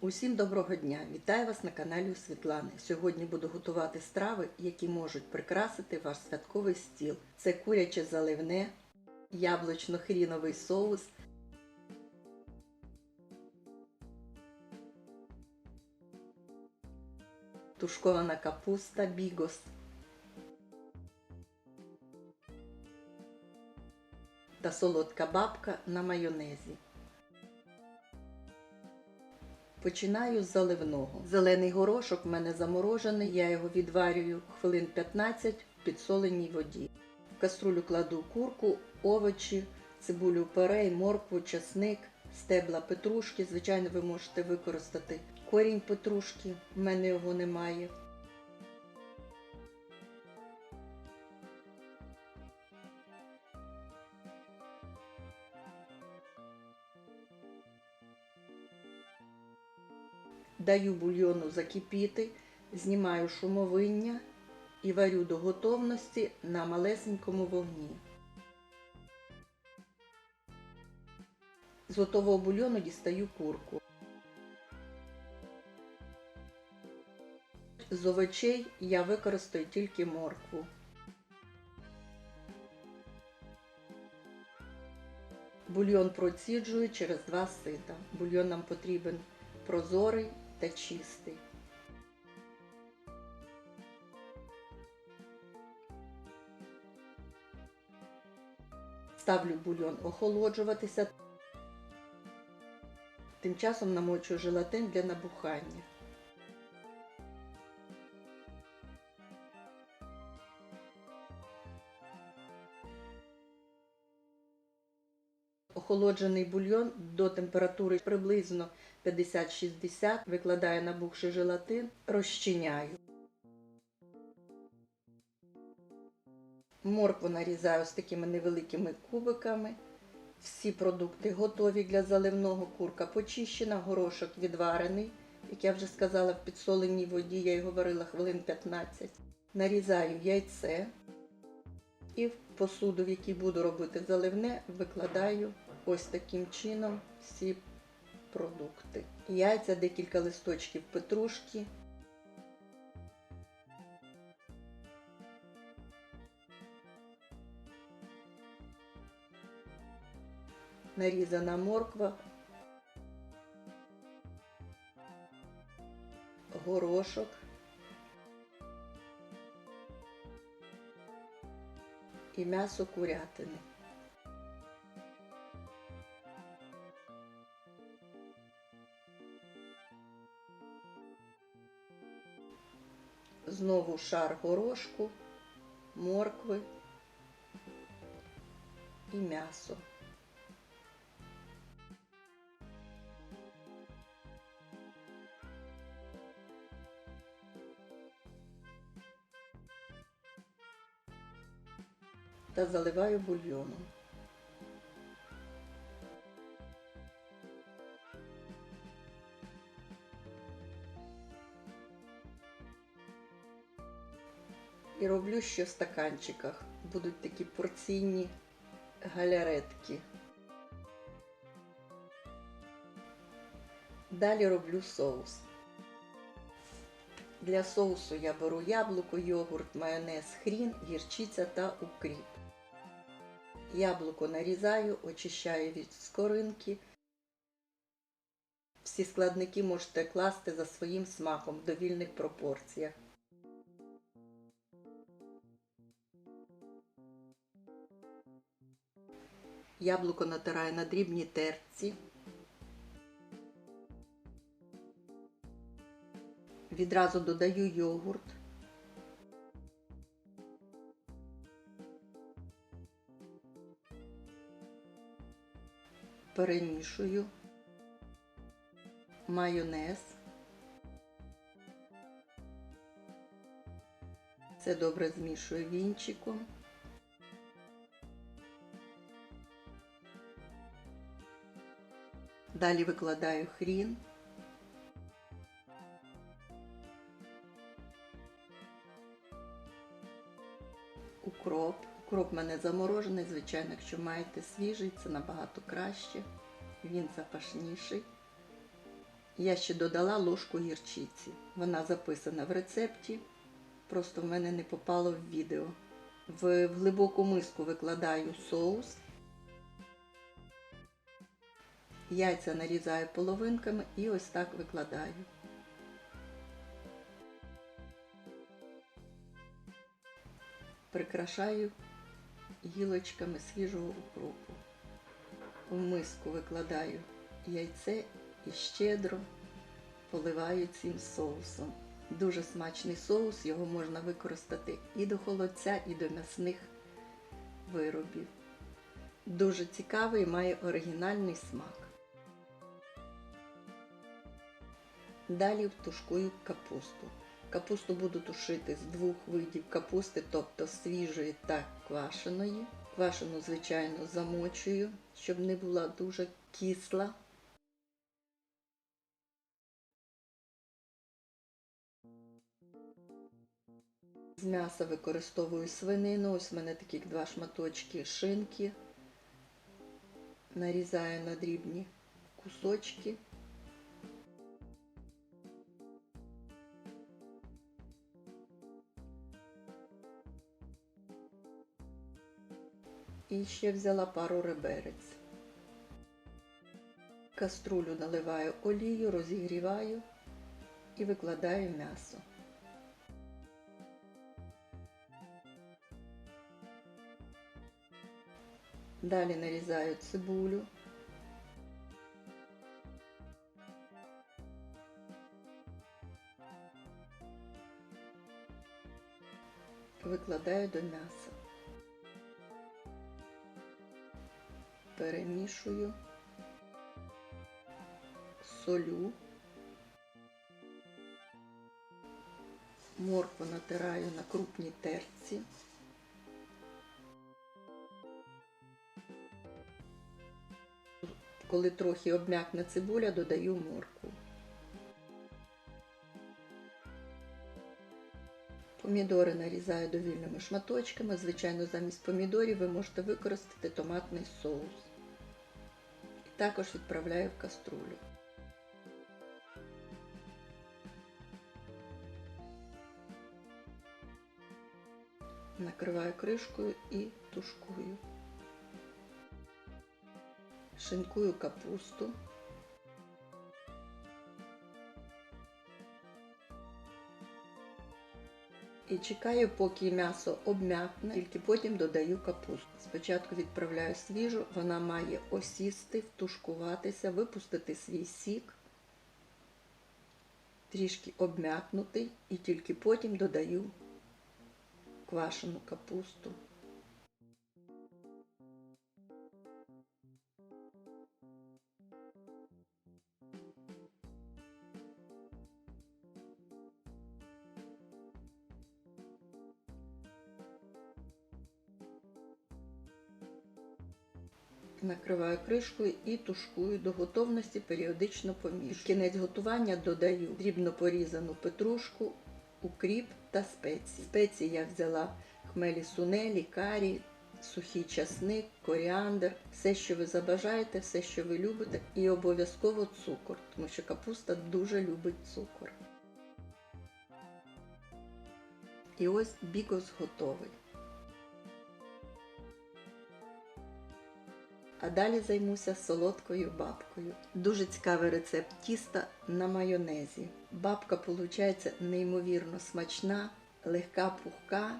Усім доброго дня! Вітаю вас на каналі Світлани. Сьогодні буду готувати страви, які можуть прикрасити ваш святковий стіл. Це куряче заливне, яблучно-хріновий соус, тушкована капуста бігос та солодка бабка на майонезі. Починаю з заливного. Зелений горошок в мене заморожений, я його відварюю хвилин 15 в підсоленій воді. В каструлю кладу курку, овочі, цибулю перей, моркву, часник, стебла петрушки. Звичайно, ви можете використати корінь петрушки, в мене його немає. Даю бульйону закипіти, знімаю шумовиння і варю до готовності на малесенькому вогні. З готового бульйону дістаю курку. З овочей я використаю тільки моркву. Бульйон проціджую через два сита. Бульйон нам потрібен прозорий та чистий. Ставлю бульйон охолоджуватися. Тим часом намочую желатин для набухання. Охолоджений бульйон до температури приблизно 50-60, викладаю набухший желатин, розчиняю. Моркву нарізаю з такими невеликими кубиками. Всі продукти готові для заливного. Курка почищена, горошок відварений, як я вже сказала, в підсоленій воді, я його варила хвилин 15. Нарізаю яйце і в посуду, в якій буду робити заливне, викладаю ось таким чином всі продукти. Яйця, декілька листочків петрушки. Нарізана морква, горошок, і м'ясо курятини. Знову шар горошку, моркви і м'ясо. Та заливаю бульйоном. І роблю ще в стаканчиках. Будуть такі порційні галяретки. Далі роблю соус. Для соусу я беру яблуко, йогурт, майонез, хрін, гірчиця та укріп. Яблуко нарізаю, очищаю від скоринки. Всі складники можете класти за своїм смаком в довільних пропорціях. Яблуко натираю на дрібній терці. Відразу додаю йогурт. Перемішую майонез. Це добре змішую вінчиком. Далі викладаю хрін. Укроп. Укроп в мене заморожений, звичайно, якщо маєте свіжий, це набагато краще. Він запашніший. Я ще додала ложку гірчиці. Вона записана в рецепті, просто в мене не попало в відео. В, глибоку миску викладаю соус. Яйця нарізаю половинками і ось так викладаю. Прикрашаю гілочками свіжого укропу. В миску викладаю яйце і щедро поливаю цим соусом. Дуже смачний соус, його можна використати і до холодця, і до м'ясних виробів. Дуже цікавий, має оригінальний смак. Далі втушкую капусту. Капусту буду тушити з двох видів капусти, тобто свіжої та квашеної. Квашену, звичайно, замочую, щоб не була дуже кисла. З м'яса використовую свинину. Ось в мене такі два шматочки шинки. Нарізаю на дрібні кусочки. І ще взяла пару реберець. Каструлю наливаю олію, розігріваю і викладаю м'ясо. Далі нарізаю цибулю. Викладаю до м'яса. Перемішую, солю, моркву натираю на крупній терці. Коли трохи обм'якне цибуля, додаю моркву. Помідори нарізаю довільними шматочками. Звичайно, замість помідорів ви можете використати томатний соус. Також відправляю в каструлю. Накриваю кришкою і тушкую. Шинкую капусту. І чекаю, поки м'ясо обм'якне, тільки потім додаю капусту. Спочатку відправляю свіжу, вона має осісти, втушкуватися, випустити свій сік, трішки обм'якнутий, і тільки потім додаю квашену капусту. Накриваю кришкою і тушкую до готовності, періодично помішую. Кінець готування додаю дрібно порізану петрушку, укріп та спеції. Спеції я взяла хмелі сунелі, карі, сухий часник, коріандр, все, що ви забажаєте, все, що ви любите, і обов'язково цукор, тому що капуста дуже любить цукор. І ось бікос готовий. А далі займуся солодкою бабкою. Дуже цікавий рецепт тіста на майонезі. Бабка виходить неймовірно смачна, легка пухка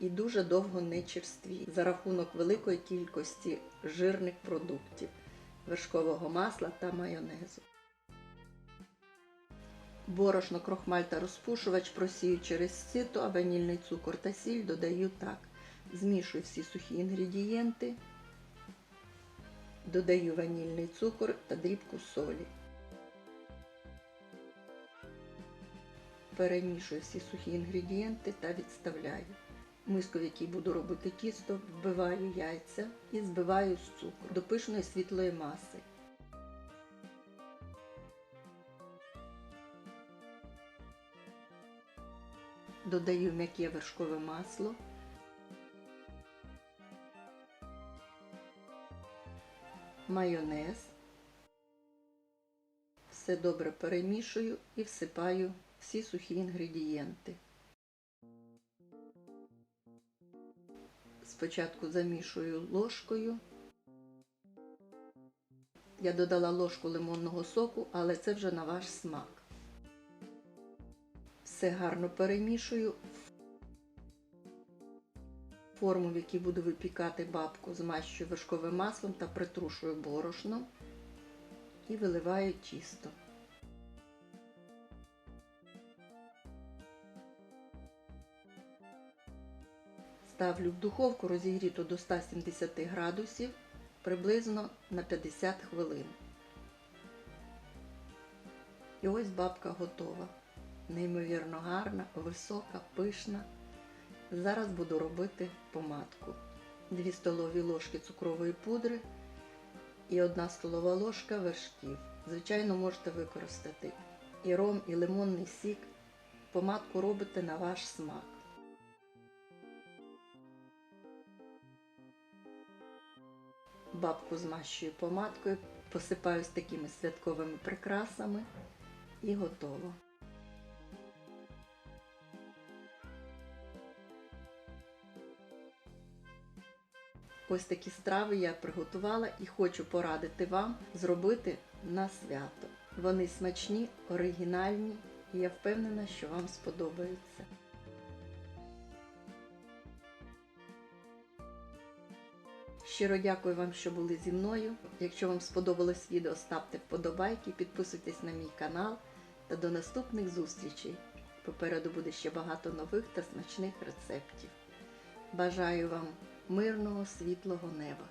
і дуже довго не черствіє за рахунок великої кількості жирних продуктів, вершкового масла та майонезу. Борошно, крохмаль та розпушувач просію через сито, а ванільний цукор та сіль додаю так. Змішую всі сухі інгредієнти. Додаю ванільний цукор та дрібку солі. Перемішую всі сухі інгредієнти та відставляю. Миску, в якій буду робити тісто, вбиваю яйця і збиваю з цукру до пишної світлої маси. Додаю м'яке вершкове масло. Майонез. Все добре перемішую і всипаю всі сухі інгредієнти. Спочатку замішую ложкою. Я додала ложку лимонного соку, але це вже на ваш смак. Все гарно перемішую. Форму, в якій буду випікати бабку, змащую вершковим маслом та притрушую борошном і виливаю тісто. Ставлю в духовку розігріту до 170 градусів приблизно на 50 хвилин. І ось бабка готова. Неймовірно гарна, висока, пишна. Зараз буду робити помадку. 2 столові ложки цукрової пудри і 1 столова ложка вершків. Звичайно, можете використати і ром, і лимонний сік. Помадку робите на ваш смак. Бабку змащую помадкою, посипаю з такими святковими прикрасами і готово. Ось такі страви я приготувала і хочу порадити вам зробити на свято. Вони смачні, оригінальні і я впевнена, що вам сподобаються. Щиро дякую вам, що були зі мною. Якщо вам сподобалось відео, ставте вподобайки, підписуйтесь на мій канал та до наступних зустрічей. Попереду буде ще багато нових та смачних рецептів. Бажаю вам мирного світлого неба.